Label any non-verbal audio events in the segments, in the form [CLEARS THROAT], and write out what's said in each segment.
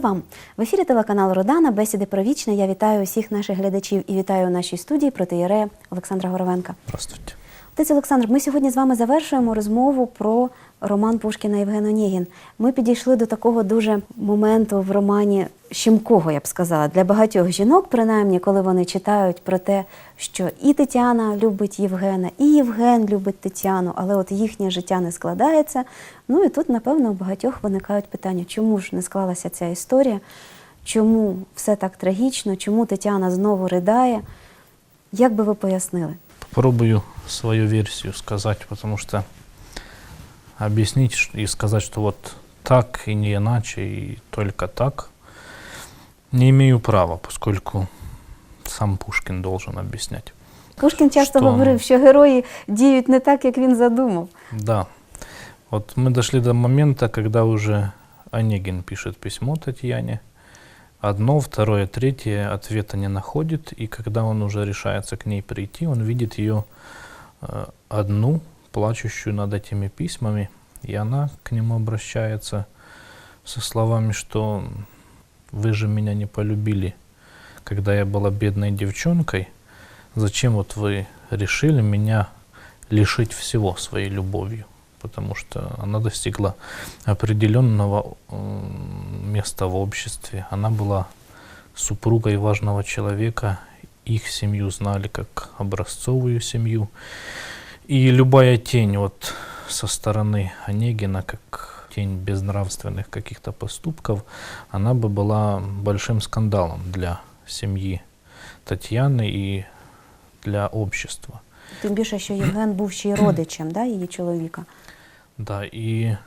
Вам в ефірі телеканалу Родана. Бесіди про вічне. Я вітаю усіх наших глядачів і вітаю у нашій студії протиєрея Олександра Горовенка. Здравствуйте. Отець Олександр, ми сьогодні з вами завершуємо розмову про роман Пушкіна Євген Онєгін. Ми підійшли до такого дуже моменту в романі щемкого, я б сказала, для багатьох жінок, принаймні, коли вони читають про те, що і Тетяна любить Євгена, і Євген любить Тетяну, але от їхнє життя не складається. Ну і тут, напевно, у багатьох виникають питання, чому ж не склалася ця історія, чому все так трагічно, чому Тетяна знову ридає. Як би ви пояснили? Попробую свою версию сказать, потому что объяснить ш- и сказать, что вот так и не иначе, и только так, не имею права, поскольку сам Пушкин должен объяснять. Пушкін часто Що? говорив, що герої діють не так, як він задумав. Да. Вот мы дошли до момента, когда уже Онегин пишет письмо Татьяне. Одно, второе, третье ответа не находит. И когда он уже решается к ней прийти, он видит ее э, одну, плачущую над этими письмами. И она к нему обращается со словами, что вы же меня не полюбили, когда я была бедной девчонкой. Зачем вот вы решили меня лишить всего своей любовью? Потому что она достигла определенного м, места в обществе. Она была супругой важного человека. Их семью знали как образцовую семью И любая тень вот со стороны Онегина, как тень безнравственных каких-то поступков, она бы была большим скандалом для семьи Татьяны и для общества. Тим більше, що Євген був ще й родичем да, її чоловіка. Да, и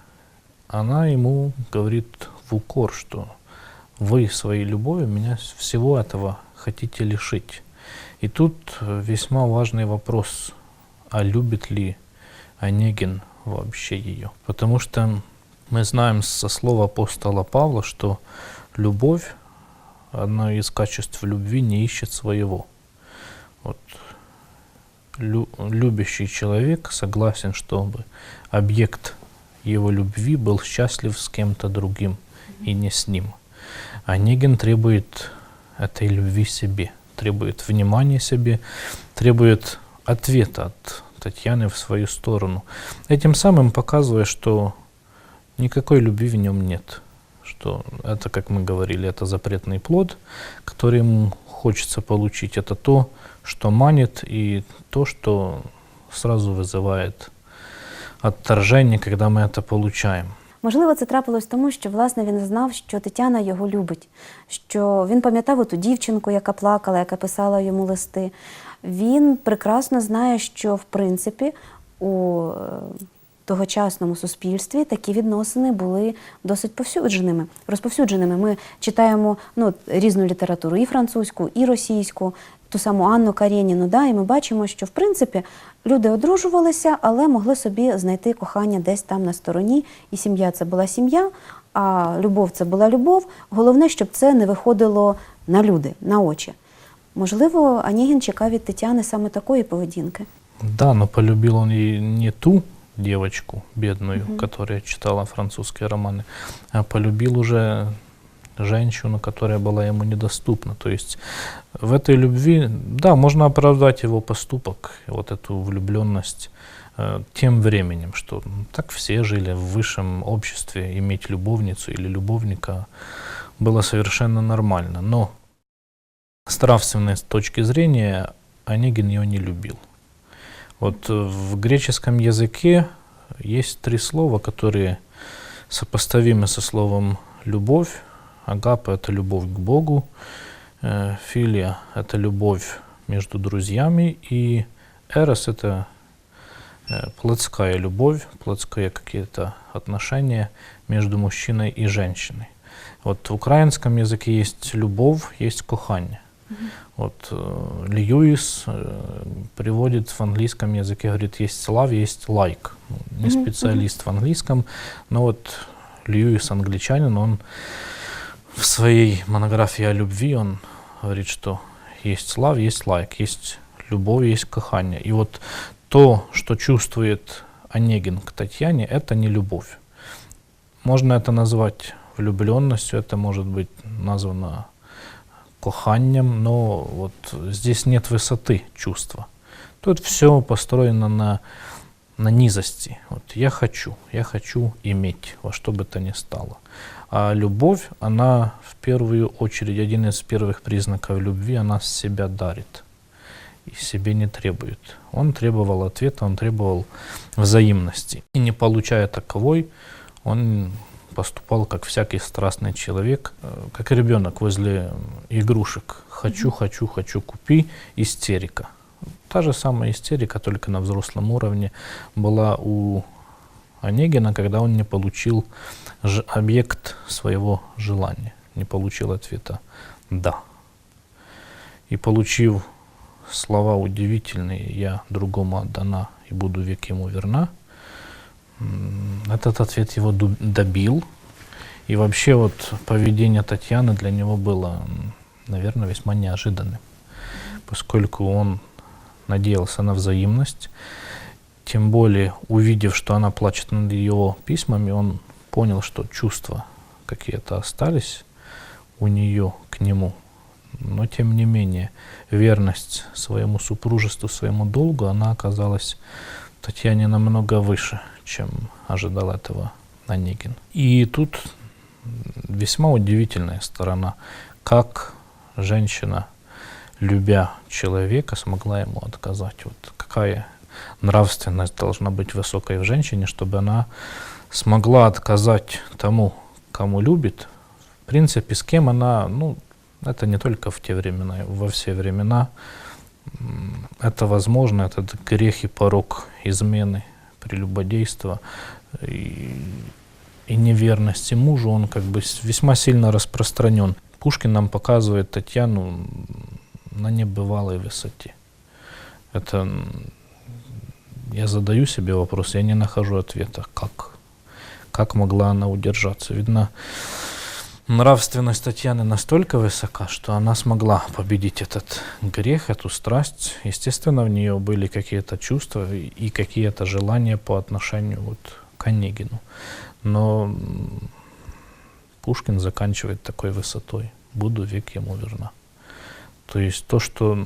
она ему говорит в укор, что вы своей любовью меня с- всего этого хотите лишить. И тут э, весьма важный вопрос, а любит ли Онегин вообще ее? Потому что мы знаем со слова апостола Павла, что любовь, одно из качеств любви, не ищет своего. Вот лю- любящий человек согласен, чтобы объект его любви был счастлив с кем-то другим и не с ним. Онегин требует этой любви себе, требует внимания себе, требует ответа от Татьяны в свою сторону. Этим самым показывая, что никакой любви в нем нет. Что это, как мы говорили, это запретный плод, который ему хочется получить. Это то, что манит, и то, что сразу вызывает отторжение, когда мы это получаем. Можливо, це трапилось тому, що власне він знав, що Тетяна його любить, що він пам'ятав оту дівчинку, яка плакала, яка писала йому листи. Він прекрасно знає, що в принципі у е, тогочасному суспільстві такі відносини були досить повсюдженими, розповсюдженими. Ми читаємо ну, різну літературу, і французьку, і російську, ту саму Анну Карєніну, да, і ми бачимо, що в принципі люди одружувалися, але могли собі знайти кохання десь там на стороні. І сім'я це була сім'я, а любов це була любов. Головне, щоб це не виходило на люди, на очі. Можливо, Онегін чекав від Тетяни саме такої поведінки. Да, но полюбил он и не ту девочку бедную, которая читала французские романы, а полюбил уже женщину, которая была ему недоступна. То есть в этой любви, да, можно оправдать его поступок, вот эту влюбленность э, тем временем, что м, так все жили в высшем обществе, иметь любовницу или любовника было совершенно нормально. Но с нравственной точки зрения Онегин ее не любил. Вот э, в греческом языке есть три слова, которые сопоставимы со словом «любовь». Агапа – это любовь к Богу, э, филия – это любовь между друзьями, и эрос – это э, плотская любовь, плотские какие-то отношения между мужчиной и женщиной. Вот в украинском языке есть любовь, есть кохание. Вот э, Льюис э, приводит в английском языке, говорит, есть love, есть like. Ну, Не специалист в английском, но вот Льюис англичанин, он в своей монографии о любви, он говорит, что есть love, есть like, есть любовь, есть кохание. И вот то, что чувствует Онегин к Татьяне, это не любовь. Можно это назвать влюбленностью, это может быть названо коханнем, но вот здесь нет высоты чувства. Тут все построено на, на низости. Вот я хочу, я хочу иметь во что бы то ни стало. А любовь, она в первую очередь, один из первых признаков любви, она себя дарит и себе не требует. Он требовал ответа, он требовал взаимности. И не получая таковой, он поступал как всякий страстный человек, э, как ребенок возле игрушек. Хочу, хочу, хочу, купи, истерика. Та же самая истерика, только на взрослом уровне, была у Онегина, когда он не получил объект своего желания, не получил ответа «да». И получив слова удивительные «я другому отдана и буду век ему верна», этот ответ его добил. И вообще вот поведение Татьяны для него было, наверное, весьма неожиданным, поскольку он надеялся на взаимность, тем более увидев, что она плачет над его письмами, он понял, что чувства какие-то остались у нее к нему. Но тем не менее, верность своему супружеству, своему долгу, она оказалась Татьяне намного выше, чем ожидал этого Онегин. И тут весьма удивительная сторона, как женщина, любя человека, смогла ему отказать. Вот какая нравственность должна быть высокой в женщине, чтобы она смогла отказать тому, кому любит. В принципе, с кем она, ну, это не только в те времена, во все времена. Это возможно, этот грех и порог измены, прелюбодейства и, и неверности мужу, он как бы весьма сильно распространен. Пушкин нам показывает Татьяну на небывалой высоте. Это я задаю себе вопрос, я не нахожу ответа, как, как могла она удержаться. Видно, нравственность Татьяны настолько высока, что она смогла победить этот грех, эту страсть. Естественно, в нее были какие-то чувства и какие-то желания по отношению вот к Онегину. Но Пушкин заканчивает такой высотой. Буду век ему верна. То есть то, что,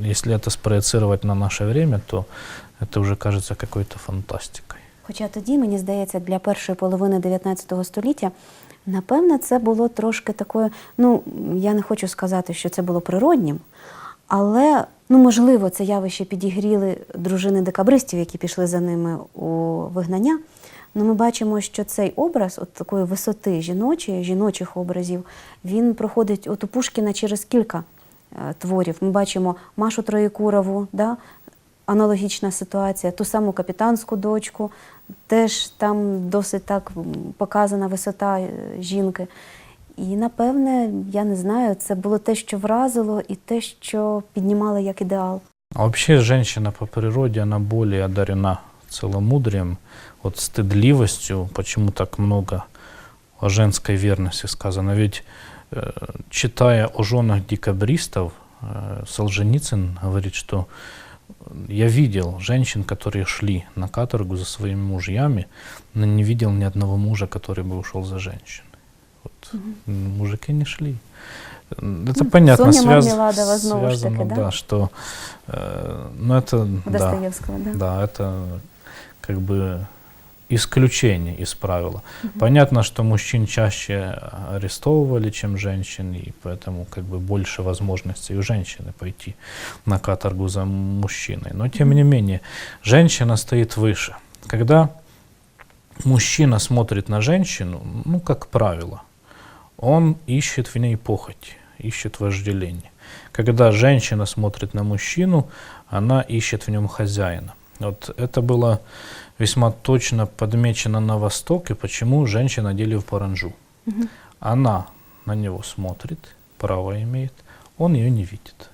если это спроецировать на наше время, то это вже кажеться какой-то фантастикою. Хоча тоді, мені здається, для першої половини 19 століття, напевне, це було трошки такою, ну, я не хочу сказати, що це було природнім, але, ну, можливо, це явище підігріли дружини декабристів, які пішли за ними у вигнання. Ну, ми бачимо, що цей образ, от такої висоти жіночої, жіночих образів, він проходить от у Пушкіна через кілька е, творів. Ми бачимо Машу Троєкурову, да? аналогічна ситуація, ту саму капітанську дочку, теж там досить так м, показана висота е, жінки. І напевне, я не знаю, це було те, що вразило, і те, що піднімало як ідеал. А вообще женщина по природе, она более одарена целомудрием, вот стыдливостью, почему так много о женской верности сказано. Ведь э, читая о женах декабристов, э, Солженицын говорит, что я видел женщин, которые шли на каторгу за своими мужьями, но не видел ни одного мужа, который бы ушел за женщиной. Вот. м, Мужики не шли. М, Это Ну, понятно, связ- таки, связано, да? да, что э, ну это да? да, это как бы исключение из правила. Понятно, что мужчин чаще арестовывали, чем женщин, и поэтому как бы больше возможностей у женщины пойти на каторгу за мужчиной. Но тем не менее, женщина стоит выше. Когда мужчина смотрит на женщину, ну, как правило, он ищет в ней похоть, ищет вожделение. Когда женщина смотрит на мужчину, она ищет в нем хозяина. Вот это было весьма точно подмечено на Востоке, почему женщин одели в паранжу. Она на него смотрит, право имеет, он ее не видит.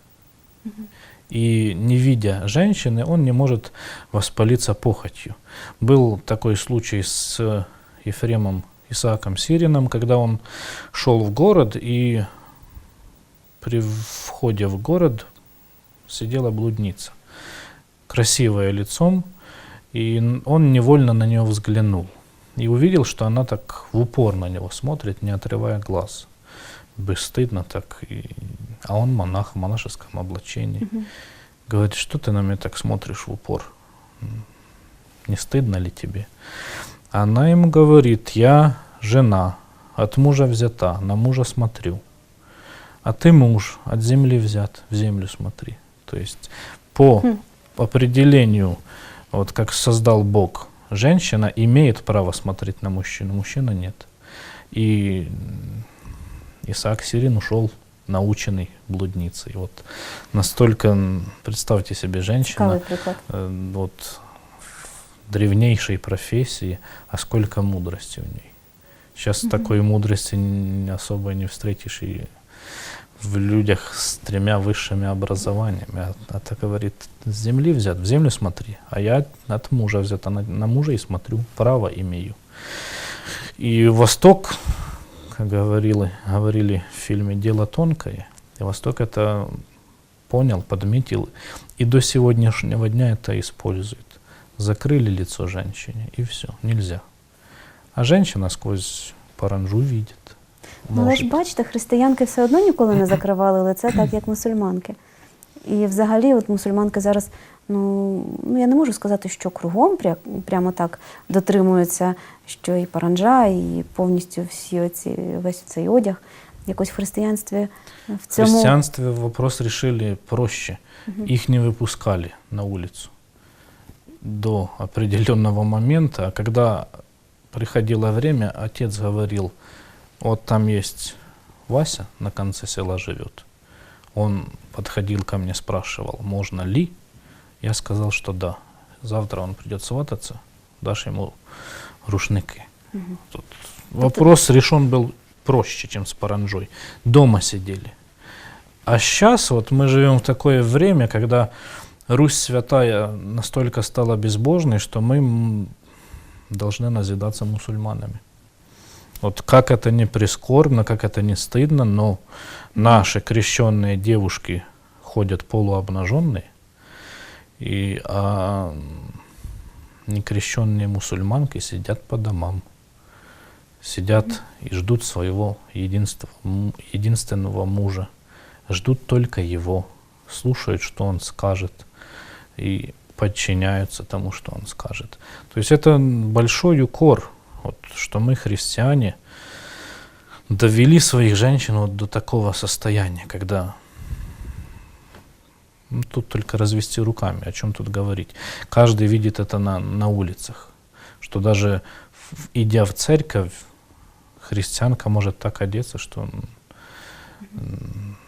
И не видя женщины, он не может воспалиться похотью. Был такой случай с Ефремом Исааком Сирином, когда он шел в город, и при входе в город сидела блудница, красивая лицом, и он невольно на нее взглянул. И увидел, что она так в упор на него смотрит, не отрывая глаз. Бесстыдно так. И... А он монах в монашеском облачении. Говорит, что ты на меня так смотришь в упор? Не стыдно ли тебе? Она ему говорит, я жена, от мужа взята, на мужа смотрю. А ты муж, от земли взят, в землю смотри. То есть по Хм. Определению, вот как создал Бог, женщина имеет право смотреть на мужчину, мужчина нет. И Исаак Сирин ушел наученный блудницей. Вот настолько, представьте себе, женщина, э, вот древнейшей профессии, а сколько мудрости в ней. Сейчас такой мудрости особо не встретишь и в людях с тремя высшими образованиями. А, а так говорит, с земли взят, в землю смотри, а я от мужа взят, а на, на мужа и смотрю, право имею. И Восток, как говорили, говорили в фильме «Дело тонкое», и Восток это понял, подметил, и до сегодняшнего дня это использует. Закрыли лицо женщине, и все, нельзя. А женщина сквозь паранжу видит. Ну, але ж бачите, християнки все одно ніколи не [CLEARS THROAT] закривали лице, так як мусульманки. І взагалі, от мусульманки зараз, ну, ну я не можу сказати, що кругом пря, прямо так дотримуються, що і паранджа, і повністю всі оці, весь цей одяг. Якось в християнстві в В цьому христианстве вопрос решили проще. Их не выпускали на улицу до определенного момента. А когда приходило время, отец говорил, вот там есть Вася, на конце села живет. Он подходил ко мне, спрашивал, можно ли? Я сказал, что да. Завтра он придет свататься, дашь ему рушники. Тут вопрос решен был проще, чем с паранжой. Дома сидели. А сейчас вот мы живем в такое время, когда Русь святая настолько стала безбожной, что мы должны назидаться мусульманами. Вот как это не прискорбно, как это не стыдно, но наши крещенные девушки ходят полуобнаженные, и а, некрещенные мусульманки сидят по домам, сидят и ждут своего единственного мужа, ждут только его, слушают, что он скажет, и подчиняются тому, что он скажет. То есть это большой укор, вот, что мы, христиане, довели своих женщин вот до такого состояния, когда ну, тут только развести руками, о чем тут говорить. Каждый видит это на, на улицах, что даже в- идя в церковь, христианка может так одеться, что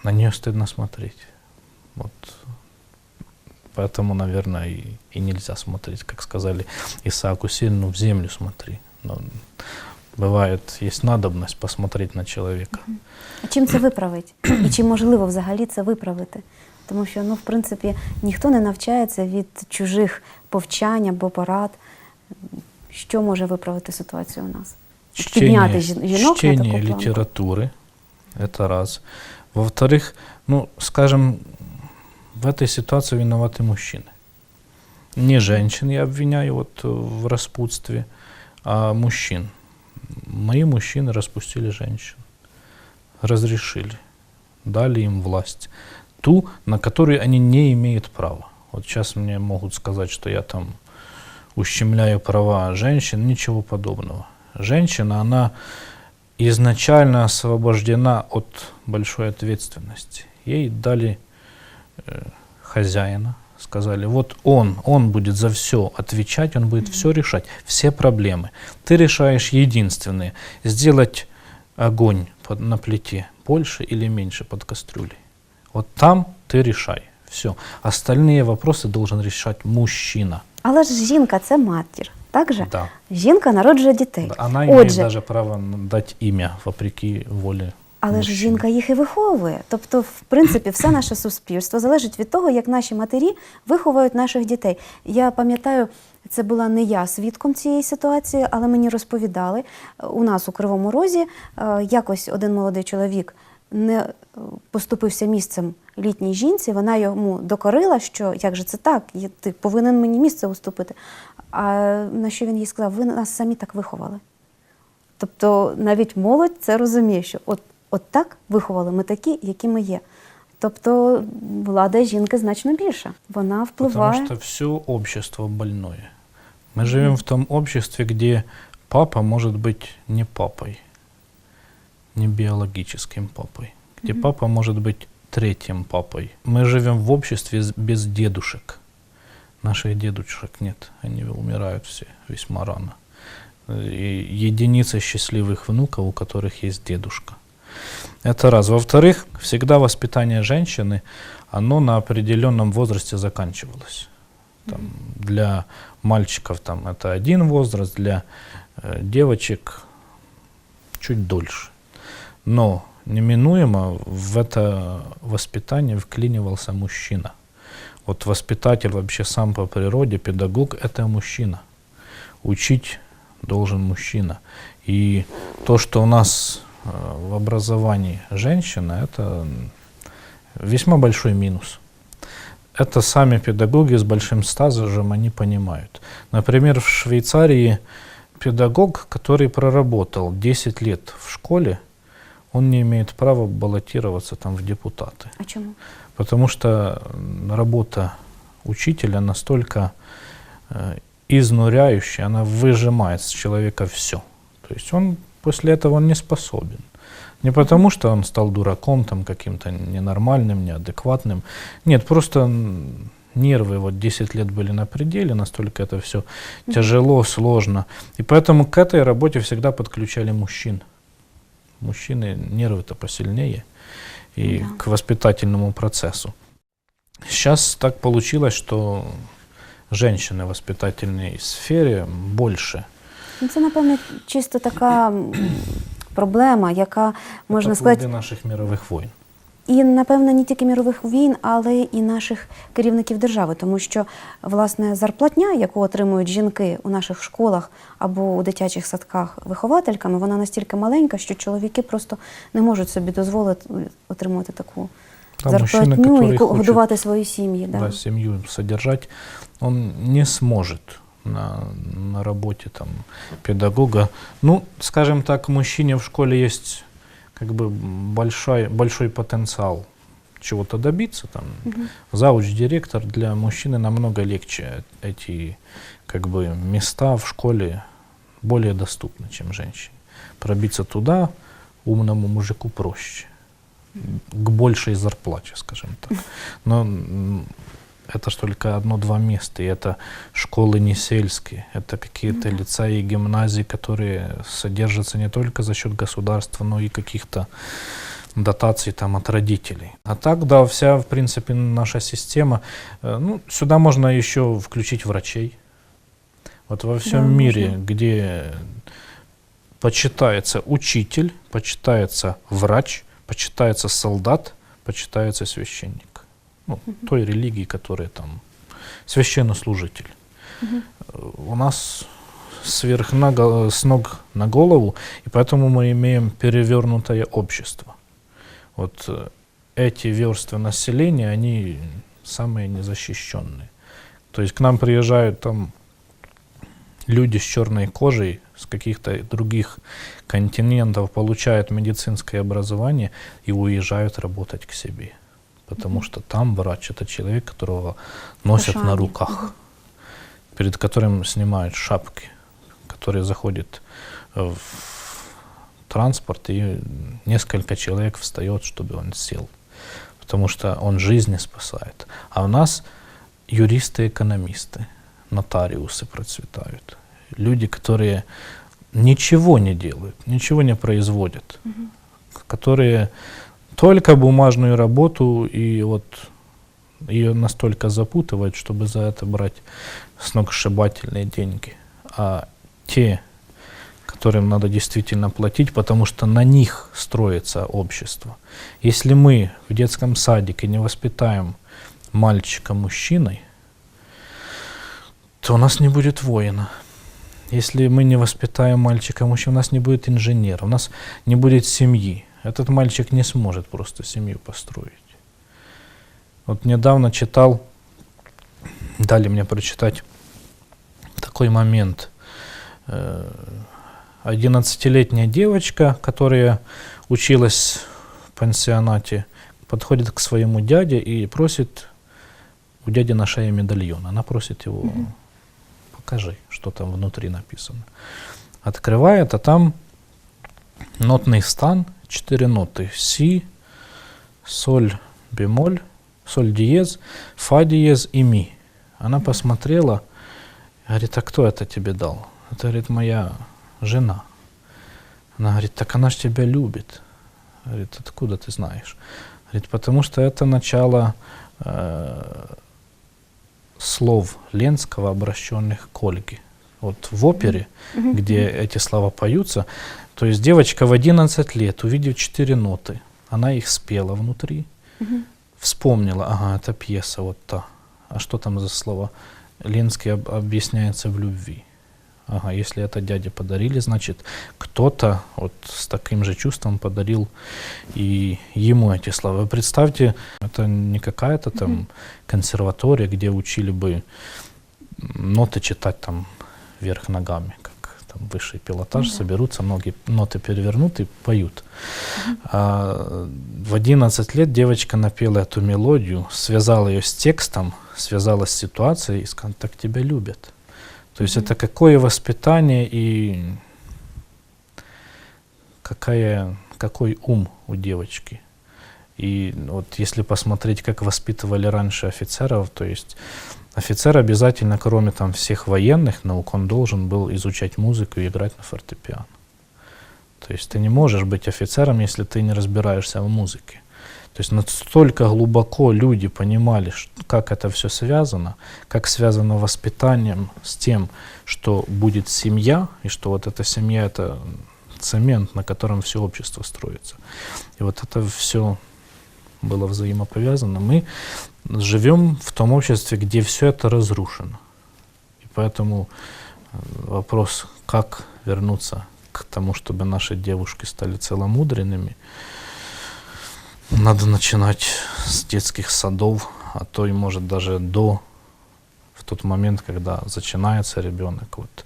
на нее стыдно смотреть. Вот. Поэтому, наверное, и, и нельзя смотреть, как сказали Исааку сильно в землю смотри. Но бывает, есть надобность посмотреть на человека. А чим це виправить? І чи можливо взагалі це виправити? Тому що, ну, в принципі, ніхто не навчається від чужих повчань або порад. Що може виправити ситуацію у нас? От підняти жін- жінок на чтение таку планку. литературы, это раз. Во-вторых, ну, скажем, в этой ситуации виноваты мужчины. Не женщин я обвиняю вот э, в распутстве, а Мужчин. Мои мужчины распустили женщин, разрешили, дали им власть, ту, на которую они не имеют права. Вот сейчас мне могут сказать, что я там ущемляю права женщин, ничего подобного. Женщина, она изначально освобождена от большой ответственности. Ей дали э, хозяина, сказали, вот он, он будет за все отвечать, он будет все решать, все проблемы. Ты решаешь единственное, сделать огонь под, на плите больше или меньше под кастрюлей. Вот там ты решай, все. Остальные вопросы должен решать мужчина. Але ж жінка це матір, так же? Да. Жінка народжує дітей. Она имеет Отже, даже право н- дать имя вопреки воле Але ж жінка їх і виховує. Тобто, в принципі, все наше суспільство залежить від того, як наші матері виховують наших дітей. Я пам'ятаю, це була не я свідком цієї ситуації, але мені розповідали е, у нас у Кривому Розі е, якось один молодий чоловік не е, поступився місцем літній жінці, вона йому докорила, що як же це так, ти повинен мені місце уступити. А на що він їй сказав, ви нас самі так виховали. Тобто навіть молодь це розуміє, що от, от так виховали ми такі, які ми є. Тобто влада жінки значно більша. Вона впливає. Потому что все общество больное. Мы живем в том обществе, где папа может быть не папой, не биологическим папой, где папа может быть третьим папой. Мы живем в обществе с- без дедушек. Наших дедушек нет, они умирают все весьма рано. И единицы счастливых внуков, у которых есть дедушка. Это раз. Во-вторых, всегда воспитание женщины, оно на определенном возрасте заканчивалось. Там, для мальчиков там, это один возраст, для э, девочек чуть дольше. Но неминуемо в это воспитание вклинивался мужчина. Вот воспитатель вообще сам по природе, педагог – это мужчина. Учить должен мужчина. И то, что у нас в образовании женщина, это весьма большой минус. Это сами педагоги с большим стажем, они понимают. Например, в Швейцарии педагог, который проработал 10 лет в школе, он не имеет права баллотироваться там в депутаты. А чому? Потому что работа учителя настолько э, изнуряющая, она выжимает с человека все. То есть он после этого он не способен. Не потому, что он стал дураком, там каким-то ненормальным, неадекватным. Нет, просто нервы вот 10 лет были на пределе, настолько это все тяжело, сложно. И поэтому к этой работе всегда подключали мужчин. Мужчины нервы-то посильнее и Да. к воспитательному процессу. Сейчас так получилось, что женщины в воспитательной сфере больше. Ну, це, напевне, чисто така м, проблема, яка можна Это сказати, плоды наших мировых войн. і напевно не тільки мірових війн, але і наших керівників держави, тому що власне зарплатня, яку отримують жінки у наших школах або у дитячих садках виховательками, вона настільки маленька, що чоловіки просто не можуть собі дозволити отримувати таку Там мужчины, зарплатню і которые ко- хочуть годувати свої сім'ї. да. Да. семью содержать, он не сможет На, на работе там, педагога. Ну, скажем так, мужчине в школе есть как бы большой, большой потенциал чего-то добиться. Там, Мгм. Зауч, директор, для мужчины намного легче эти как бы, места в школе более доступны, чем женщине. Пробиться туда умному мужику проще. К большей зарплате, скажем так. [LAUGHS] Но это ж только одно-два места, и это школы не сельские, это какие-то да. лицеи и гимназии, которые содержатся не только за счет государства, но и каких-то дотаций там от родителей. А так, да, вся, в принципе, наша система, э, ну, сюда можно еще включить врачей. Вот во всем Да, мире, можно. где почитается учитель, почитается врач, почитается солдат, почитается священник. Ну, той религии, которая там священнослужитель. У нас сверх на с ног на голову, и поэтому мы имеем перевернутое общество. Вот э, эти версты населения, они самые незащищенные. То есть к нам приезжают там люди с черной кожей, с каких-то других континентов, получают медицинское образование и уезжают работать к себе. Потому что там врач это человек, которого носят на Ошами. руках, перед которым снимают шапки, который заходит в транспорт и несколько человек встает, чтобы он сел. Потому что он жизни спасает. А у нас юристы-экономисты, нотариусы процветают. Люди, которые ничего не делают, ничего не производят, которые только бумажную работу и вот ее настолько запутывают, чтобы за это брать сногсшибательные деньги. А те, которым надо действительно платить, потому что на них строится общество. Если мы в детском садике не воспитаем мальчика мужчиной, то у нас не будет воина. Если мы не воспитаем мальчика мужчину, у нас не будет инженера, у нас не будет семьи. Этот мальчик не сможет просто семью построить. Вот недавно читал, дали мне прочитать такой момент. Э, 11-летняя девочка, которая училась в пансионате, подходит к своему дяде и просит у дяди на шее медальон. Она просит его, покажи, что там внутри написано. Открывает, а там нотный стан, четыре ноты. Си, соль, бемоль, соль диез, фа диез и ми. Она посмотрела, говорит, а кто это тебе дал? Это, говорит, моя жена. Она говорит, так она же тебя любит. Говорит, откуда ты знаешь? Говорит, потому что это начало э, слов Ленского, обращенных к Ольге. Вот в опере, где эти слова поются, то есть девочка в 11 лет, увидев четыре ноты, она их спела внутри, вспомнила, ага, это пьеса вот та. А что там за слова? Ленский об- объясняется в любви. Ага, если это дяде подарили, значит, кто-то вот с таким же чувством подарил и ему эти слова. Вы представьте, это не какая-то там консерватория, где учили бы ноты читать там вверх ногами, как там высший пилотаж, соберутся, ноги, ноты перевернут и поют. А в 11 лет девочка напела эту мелодию, связала ее с текстом, связала с ситуацией и сказала, так тебя любят. То есть это какое воспитание и какая, какой ум у девочки. И вот если посмотреть, как воспитывали раньше офицеров, то есть офицер обязательно, кроме там всех военных наук, он должен был изучать музыку и играть на фортепиано. То есть ты не можешь быть офицером, если ты не разбираешься в музыке. То есть настолько глубоко люди понимали, как это все связано, как связано воспитанием с тем, что будет семья, и что вот эта семья это цемент, на котором все общество строится. И вот это все было взаимоповязано. Мы живем в том обществе, где все это разрушено. И поэтому э, вопрос, как вернуться к тому, чтобы наши девушки стали целомудренными, надо начинать с детских садов, а то и может даже до, в тот момент, когда начинается ребенок, вот,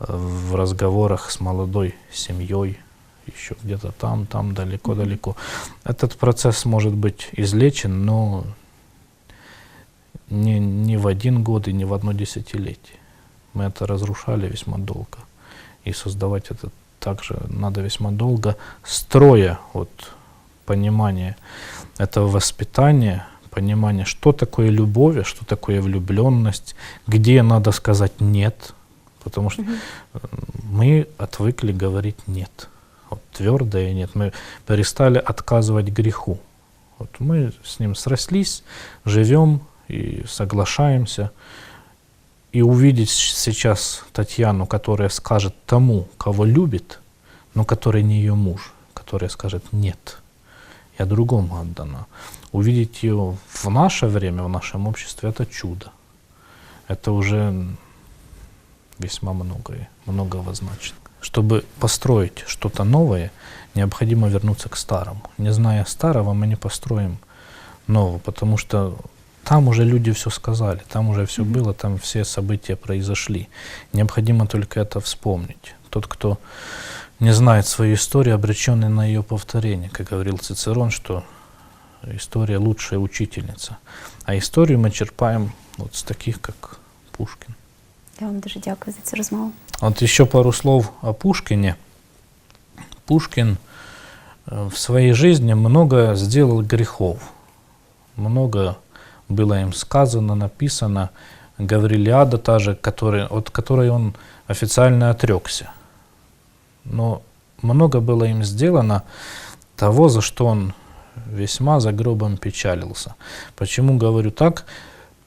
э, в разговорах с молодой семьей, еще где-то там, там, далеко-далеко. Этот процесс может быть излечен, но не, не в один год и не в одно десятилетие. Мы это разрушали весьма долго. И создавать это также надо весьма долго, строя вот понимание этого воспитания, понимание, что такое любовь, а что такое влюбленность, где надо сказать нет, потому что э, мы отвыкли говорить нет. Вот твердое нет. Мы перестали отказывать греху. Вот мы с ним срослись, живем и соглашаемся. И увидеть сейчас Татьяну, которая скажет тому, кого любит, но который не ее муж, которая скажет нет, я другому отдана. Увидеть ее в наше время, в нашем обществе, это чудо. Это уже весьма многое, многого значит. Чтобы построить что-то новое, необходимо вернуться к старому. Не зная старого, мы не построим нового, потому что там уже люди все сказали, там уже все было, там все события произошли. Необходимо только это вспомнить. Тот, кто не знает свою историю, обреченный на ее повторение, как говорил Цицерон, что история лучшая учительница. А историю мы черпаем вот с таких, как Пушкин. Я вам дуже дякую за цю розмову. Вот еще пару слов о Пушкине. Пушкин э, в своей жизни много сделал грехов. Много было им сказано, написано. Гаврилиада та же, который, от которой он официально отрекся. Но много было им сделано того, за что он весьма за гробом печалился. Почему говорю так?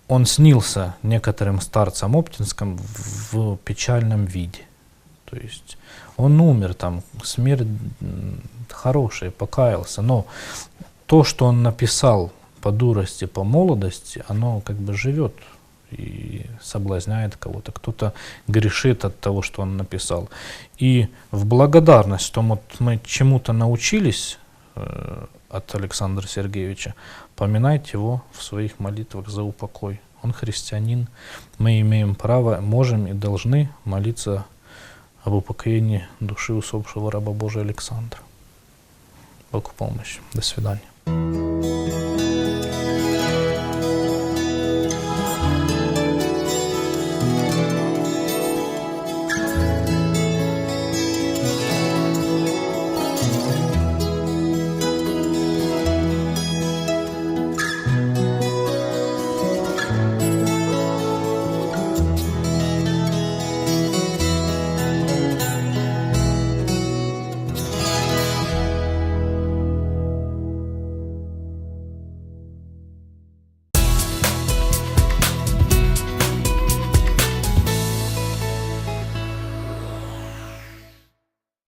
Он снился некоторым старцам Оптинском в, печальном виде. То есть он умер там, смерть хорошая, покаялся. Но то, что он написал по дурости, по молодости, оно как бы живет и соблазняет кого-то. Кто-то грешит от того, что он написал. И в благодарность, что вот мы чему-то научились э, от Александра Сергеевича. Поминайте его в своих молитвах за упокой. Он христианин. Мы имеем право, можем и должны молиться об упокоении души усопшего раба Божия Александра. Бог в помощь. До свидания.